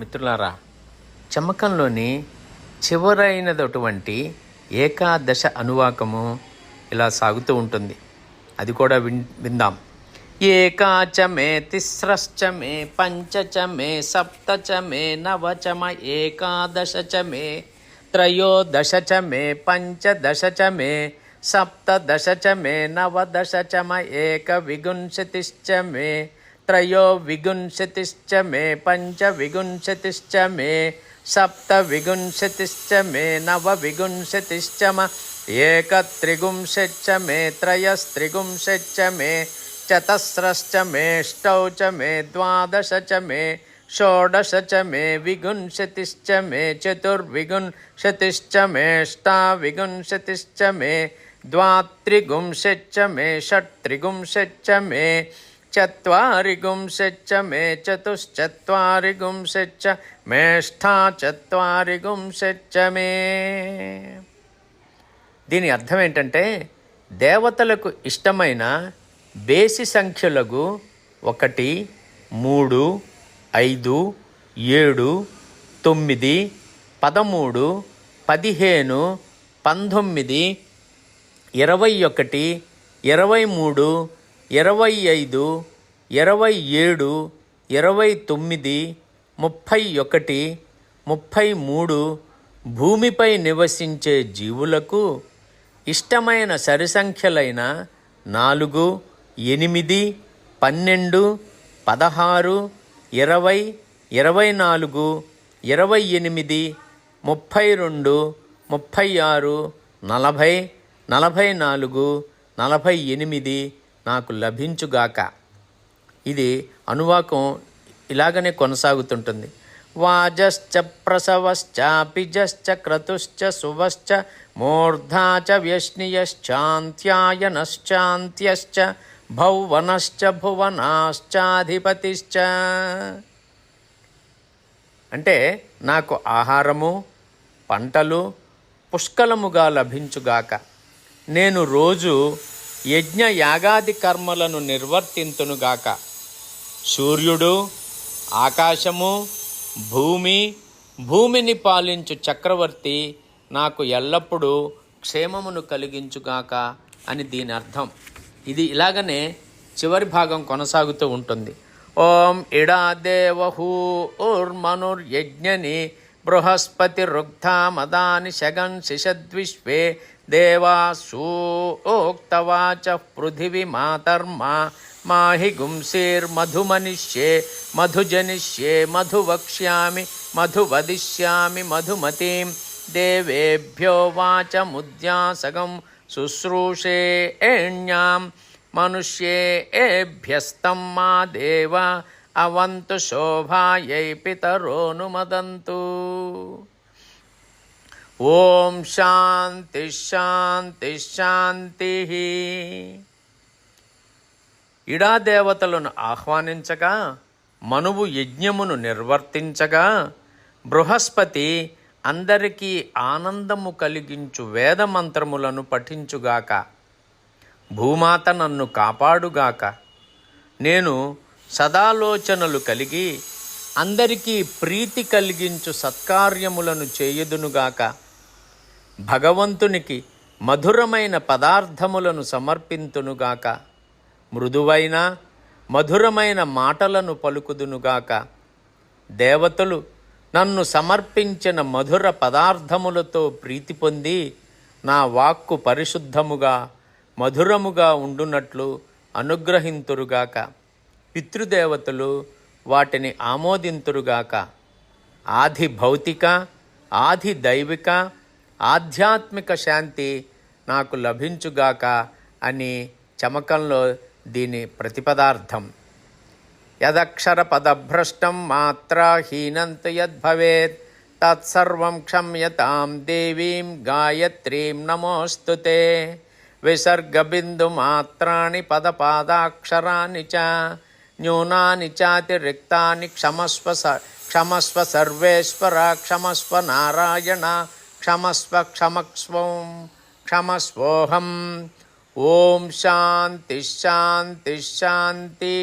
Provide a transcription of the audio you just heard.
మిత్రులారా చమ్మకంలోని చివరైనటువంటి ఏకాదశ అనువాకము ఇలా సాగుతూ ఉంటుంది. అది కూడా విన్ విందాం. ఏకాచమే తిస్రశ్చమే పంచచమే సప్తచమే నవచమ ఏకాదశచమే త్రయోదశచమే పంచదశచమే సప్తదశచమే నవదశచమ ఏకవిగుంశతిశ్చమే त्रयो विगुंशतिश्च मे पञ्च विगुंशतिश्च मे सप्त विगुंशतिश्च मे नव विगुंशतिश्च म एकत्रिगुंशच्च मे त्रयस्त्रिगुंशच्च मे, चतस्रश्च मेष्टौ च मे द्वादश च मे षोडश च मे विगुंशतिश्च मे चतुर्विगुंशतिश्च मेष्टा विगुंशतिश्च मे द्वात्रिगुंशच्च मे षट्त्रिगुंशच्च मे మేష్టౌ చ మే ద్వాదశ చ మేష్ఠా షోడశ చ మేష్టా మే దీని అర్థం ఏంటంటే దేవతలకు ఇష్టమైన బేసి సంఖ్యలకు ఒకటి మూడు ఐదు ఏడు తొమ్మిది పదమూడు పదిహేను పంతొమ్మిది ఇరవై ఒకటి ఇరవై మూడు ఇరవై ఐదు ఇరవై ఏడు ఇరవై తొమ్మిది ముప్పై ఒకటి ముప్పై మూడు భూమిపై నివసించే జీవులకు ఇష్టమైన సరిసంఖ్యలైన నాలుగు ఎనిమిది పన్నెండు పదహారు ఇరవై ఇరవై నాలుగు ఇరవై ఎనిమిది ముప్పై రెండు ముప్పై ఆరు నలభై నలభై నాలుగు నలభై ఎనిమిది నాకు లభించుగాక. ఇది అనువాకం ఇలాగనే కొనసాగుతుంటుంది. వాజశ్చ ప్రసవశ్చాపిజశ్చ క్రతుశ్చ సువశ్చ మూర్ధా చ వ్యష్నియశ్చాంత్యాయనశ్చాంత్యశ్చ భౌవనశ్చ భువనాశ్చాధిపతిశ్చ. అంటే నాకు ఆహారము పంటలు పుష్కలముగా లభించుగాక. నేను రోజు యజ్ఞ యాగాది కర్మలను నిర్వర్తింతునుగాక సూర్యుడు ఆకాశము భూమి భూమిని పాలించు చక్రవర్తి నాకు ఎల్లప్పుడూ క్షేమమును కలిగించుగాక అని దీని అర్థం. ఇది ఇలాగనే చివరి భాగం కొనసాగుతూ ఉంటుంది. ఓం ఇడా దేవహూ ఊర్మనుర్యజ్ఞని बृहस्पतिरुग्धा मदानि शगन्शिषद्विश्वे देवासूक्तवाच पृथिवी मातर्मा, माहि गुंसेर्मधुमनिष्ये, मधुजनिष्ये, मधुवक्ष्यामि, मधुवदिष्यामि, मधुमतीं। देवेभ्यो वाचमुद्यासगं शुश्रूषे एण्यां, मनुष्ये एभ्यस्तं मा देव। అవంతు శోభాయై పితరోనుమదంతు ఓం శాంతి శాంతి శాంతి. ఇడా దేవతలను ఆహ్వానించగా మనువు యజ్ఞమును నిర్వర్తించగా బృహస్పతి అందరికీ ఆనందము కలిగించు వేదమంత్రములను పఠించుగాక. భూమాత నన్ను కాపాడుగాక. నేను సదాలోచనలు కలిగి అందరికీ ప్రీతి కలిగించు సత్కార్యములను చేయుదునుగాక. భగవంతునికి మధురమైన పదార్థములను సమర్పింతునుగాక. మృదువైన మధురమైన మాటలను పలుకుదునుగాక. దేవతలు నన్ను సమర్పించిన మధుర పదార్థములతో ప్రీతి పొంది నా వాక్కు పరిశుద్ధముగా మధురముగా ఉండునట్లు అనుగ్రహింతురుగాక. పితృదేవతలు వాటిని ఆమోదింతురుగాక. ఆది భౌతిక ఆది దైవిక ఆధ్యాత్మిక శాంతి నాకు లభించుగాక అని చమకంలో దీని ప్రతిపదార్థం. యదక్షర పదభ్రష్టం మాత్రాహీనంత యద్భవేత్ తత్సర్వం క్షమ్యతాం దేవీం గాయత్రీం నమోస్తుతే విసర్గబిందు మాత్రాని పదపాదాక్షరాని చ. న్యూనాని చాతిరిక్తాని క్షమస్వ క్షమస్వ సర్వేశ్వర క్షమస్వ నారాయణ క్షమస్వ క్షమస్వం క్షమస్వోహం ఓం శాంతి శాంతి శాంతి